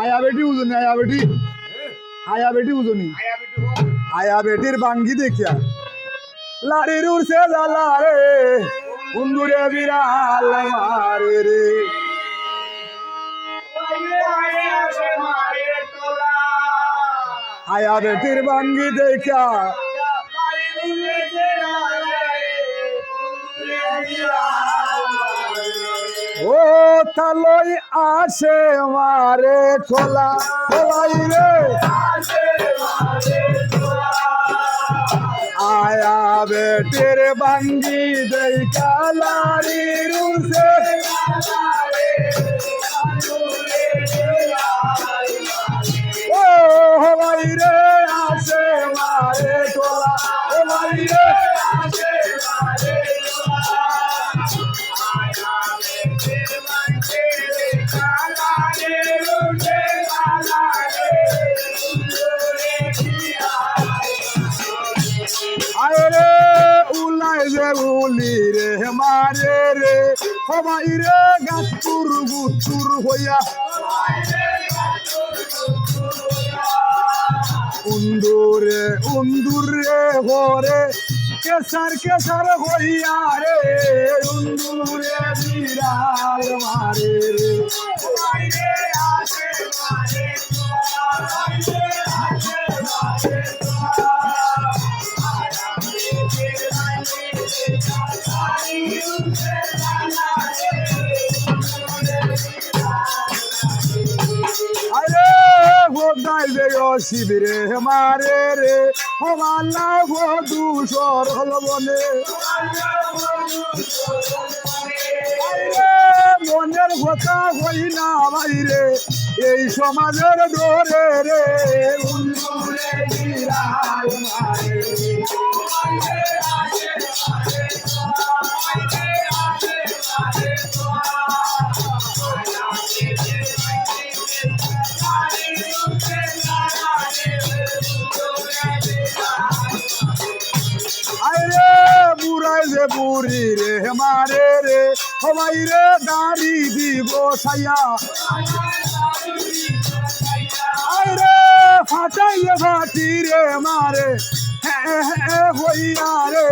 আয়া বেটি উজনি, আয়া বেটি। আয়া বেটি উজনি। আয়া বেটির বাঙ্গি দেখিয়া লাড়ির উড়ছে জ্বালা রে। কুন্দুরে বিড়াল মারে রে। আয়া বেটির বাঙ্গি দেখিয়া ও তালই আসে মারে খোলা খোলাই রে। আয়া বেটের বাঙ্গি দেখিয়া লাড়ির উড়ছে যে উলি রে, মারে রে। সবাই রে গাতুর গুতুর হইয়া। উন্দুরে উন্দুরে হরে কেসার কেসার হইয়া রে। উন্দুরে বিড়াল মারে রে। আরে শিবিরে মারে রে হমালা বধু সরল বনে আরে মনের কথা হই না বাইরে এই সমাজের ডোরে রে। উন্দুরে বুড়ি রে মারে রে সবাই রে দাঁড়ি দিব ছাইয়া আরে ফাটাইয়ে ফাটি রে মারে হ্যাঁ হ্যাঁ হইয়া রে।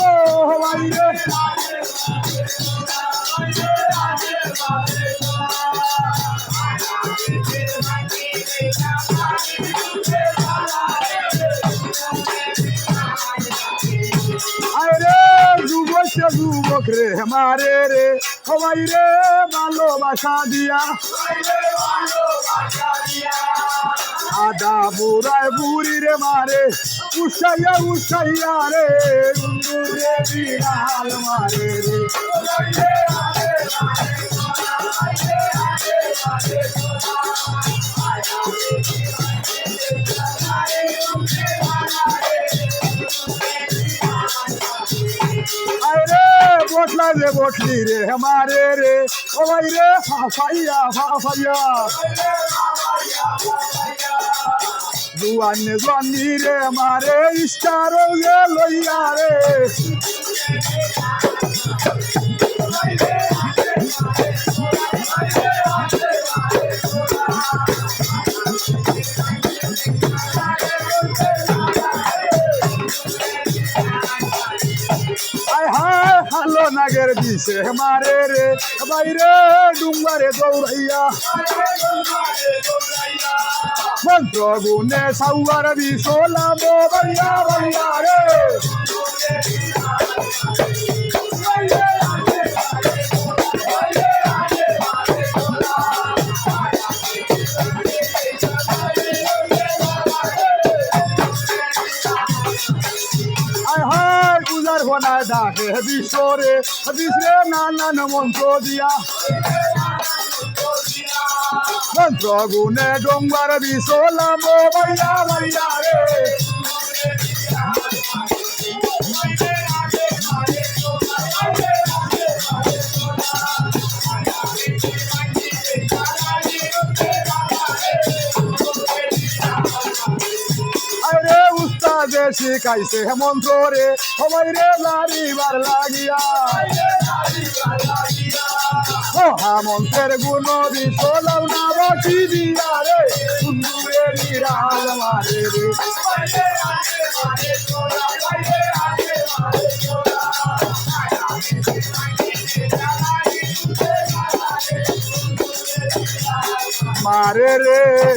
ও সবাই রে যুবক রে রে সবাই রে ভালোবাসা দিয়া আদা বুড়ায় বুড়ি রে মারে উসাইয়া উসাইয়া রে রে মারে রে রে বটলি রে মারে রে সবাই রে ফাফাইয়া ফাফাইয়া জুয়ানে জনি রে মারে ইস্টার লইয়া রে। নাগের দিছে মারে রে বাইরে ডুঙ্গারে দৌড়াইয়া। মন্ত্র গুনে সাউয়ার বিষোলা মো বাইয়া বাইয়া রে। পূজার ঘনায় ডাকে বিশ্বরে বিশ্বরে নানান মন্ত্র দিয়া মন্ত্র গুনে ডোঙ্গার বিশোলাম বাইয়া বাইয়া রে শিখাইছে মন্ত্র রে সবাই রে লারিবার লাগিয়া। মহামন্ত্রের গুণ বিশলাম না বাকি দিয়া রে। সুন্দরে রে। মারে রে।